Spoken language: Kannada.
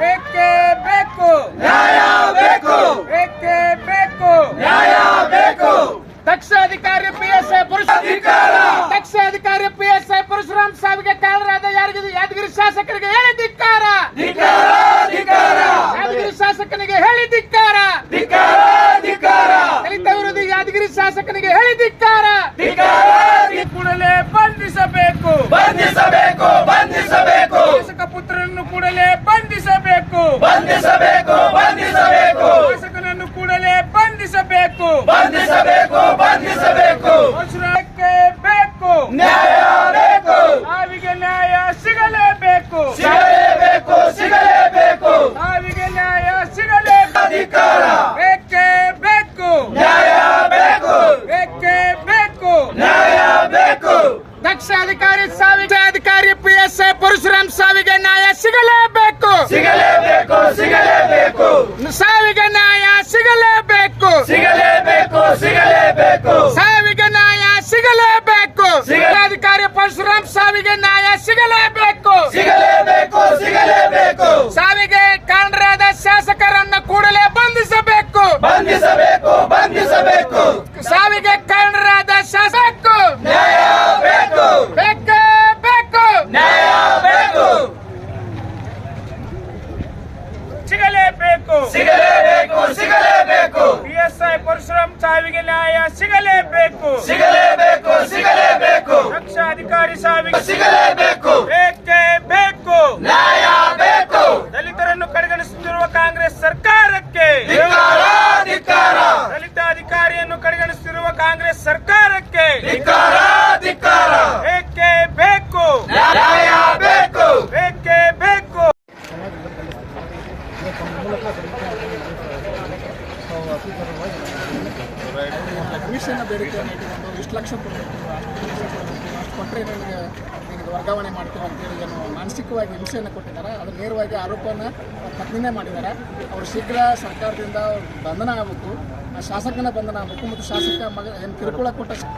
ಬೇಕೇ ಬೇಕು. ನ್ಯಾಯ ಬೇಕು. ಬೇಕೇ ಬೇಕು. ನ್ಯಾಯ ಬೇಕು. ದಕ್ಷ ಅಧಿಕಾರಿ ಪಿ ಎಸ್ ಐ ಪುರುಷ ಅಧಿಕಾರ. ದಕ್ಷ ಅಧಿಕಾರಿ ಪಿ ಎಸ್ ಐ ಪರಶುರಾಮ್ ಸಾವಿಗೆ ಕಾರಣರಾದ ಯಾರಿಗಿದೆ ಯಾದಗಿರಿ ಶಾಸಕರಿಗೆ ಹೇಳಿ ಧಿಕ್ಕಾರ. ಯಾದಗಿರಿ ಶಾಸಕನಿಗೆ ಹೇಳಿ ಧಿಕ್ಕಾರ. ದಲಿತ ವಿರೋಧಿ ಯಾದಗಿರಿ ಶಾಸಕನಿಗೆ ಹೇಳಿ ಧಿಕ್ಕಾರ ಧಿಕ್ಕಾರ ಈ ಕೂಡಲೇ ಬಂಧಿಸಬೇಕು ಬಂಧಿಸಬೇಕು ಬಂಧಿಸಬೇಕು ಶಾಸಕ ಪುತ್ರನನ್ನು ಕೂಡಲೇ ಬಂಧಿಸಬೇಕು ಬಂಧಿಸಬೇಕು. ಶಾಸಕನನ್ನು ಕೂಡಲೇ ಬಂಧಿಸಬೇಕು. ಬಂಧಿಸಬೇಕು ಬಂಧಿಸಬೇಕು. ಬೇಕು. ನ್ಯಾಯ ಬೇಕು. ಸಾವಿಗೆ ನ್ಯಾಯ ಸಿಗಲೇಬೇಕು. ಸಿಗಲೇಬೇಕು ಸಿಗಲೇಬೇಕು. ಸಾವಿಗೆ ನ್ಯಾಯ ಸಿಗಲೇಬೇಕು. ಅಧಿಕಾರ. ಬೇಕೇ ಬೇಕು. ನ್ಯಾಯ ಬೇಕು. ಬೇಕೇ ಬೇಕು. ನ್ಯಾಯ ಬೇಕು. ದಕ್ಷ ಅಧಿಕಾರಿ ಸಾವಿಗೆ ಅಧಿಕಾರಿ ಪಿ ಎಸ್ ಐ ಪರಶುರಾಮ್ ಸಾವಿಗೆ ನ್ಯಾಯ ಸಿಗಲೇಬೇಕು. ಸಿಗಲೇಬೇಕು ಸಿಗಲೇಬೇಕು. ಸಾವಿಗೆ ನ್ಯಾಯ ಸಿಗಲೇಬೇಕು. ಸಿಗಲೇಬೇಕು ಸಿಗಲೇಬೇಕು. ಸಾವಿಗೆ ನ್ಯಾಯ ಸಿಗಲೇಬೇಕು. ಜಿಲ್ಲಾಧಿಕಾರಿ ಪರಶುರಾಮ್ ಸಾವಿಗೆ ನ್ಯಾಯ ಸಿಗಲೇಬೇಕು. ಸಿಗಲೇಬೇಕು ಸಿಗಲೇಬೇಕು. ಸಾವಿಗೆ ಕಾರಣರಾದ ಶಾಸಕರನ್ನ ಕೂಡಲೇ ಬಂಧಿಸಬೇಕು ಬಂಧಿಸಬೇಕು ಬಂಧಿಸಬೇಕು ಸಾವಿಗೆ ಕಾರಣರಾದ ಶಾಸಕ ನ್ಯಾಯ ಬೇಕು ಬೇಕೇ ಬೇಕು ನ್ಯಾಯ ಬೇಕು ಸಿಗಲೇಬೇಕು ಸಿಗಲೇಬೇಕು. ಸಿಗಲೇಬೇಕು ಪಿ ಎಸ್ ಐ ಪರಶುರಾಮ್ ಸಾವಿಗೆ ನ್ಯಾಯ ಸಿಗಲೇಬೇಕು. ಸಿಗಲೇಬೇಕು ಸಿಗಲೇಬೇಕು. ದಕ್ಷ ಅಧಿಕಾರಿ ಸಾವಿಗೆ ಸಿಗಲೇಬೇಕು. ಬೇಕೇ ಬೇಕು. ನ್ಯಾಯ ಬೇಕು. ದಲಿತರನ್ನು ಕಡೆಗಣಿಸುತ್ತಿರುವ ಕಾಂಗ್ರೆಸ್ ಸರ್ಕಾರಕ್ಕೆ. ದಲಿತ ಅಧಿಕಾರಿಯನ್ನು ಕಡೆಗಣಿಸುತ್ತಿರುವ ಕಾಂಗ್ರೆಸ್ ಸರ್ಕಾರಕ್ಕೆ. ಧಿಕ್ಕಾರ ಧಿಕ್ಕಾರ ಬೇಕೇ ಬೇಕು ನ್ಯಾಯ ಬೇಕು ಬೇಕೇ ಬೇಕು ಕಮಿಷನ್ ಬೇಡಿಕೆಯನ್ನು ಇಟ್ಟುಕೊಂಡು ಇಷ್ಟು ಲಕ್ಷ ಕೊಡಬೇಕು ಅಷ್ಟು ಕೊಟ್ಟರೆ ನನಗೆ ನಿನಗೆ ವರ್ಗಾವಣೆ ಮಾಡ್ತೀವಿ ಅಂತೇಳಿ ಏನು ಮಾನಸಿಕವಾಗಿ ಹಿಂಸೆಯನ್ನು ಕೊಟ್ಟಿದ್ದಾರೆ. ಅದು ನೇರವಾಗಿ ಅವ್ರ ಪತ್ನಿನೇ ಮಾಡಿದ್ದಾರೆ. ಅವರು ಶೀಘ್ರ ಸರ್ಕಾರದಿಂದ ಬಂಧನ ಆಗಬೇಕು. ಆ ಶಾಸಕನ ಬಂಧನ ಆಗಬೇಕು ಮತ್ತು ಶಾಸಕ ಮಗ ಏನು ಕಿರುಕುಳ ಕೊಟ್ಟ ಶ-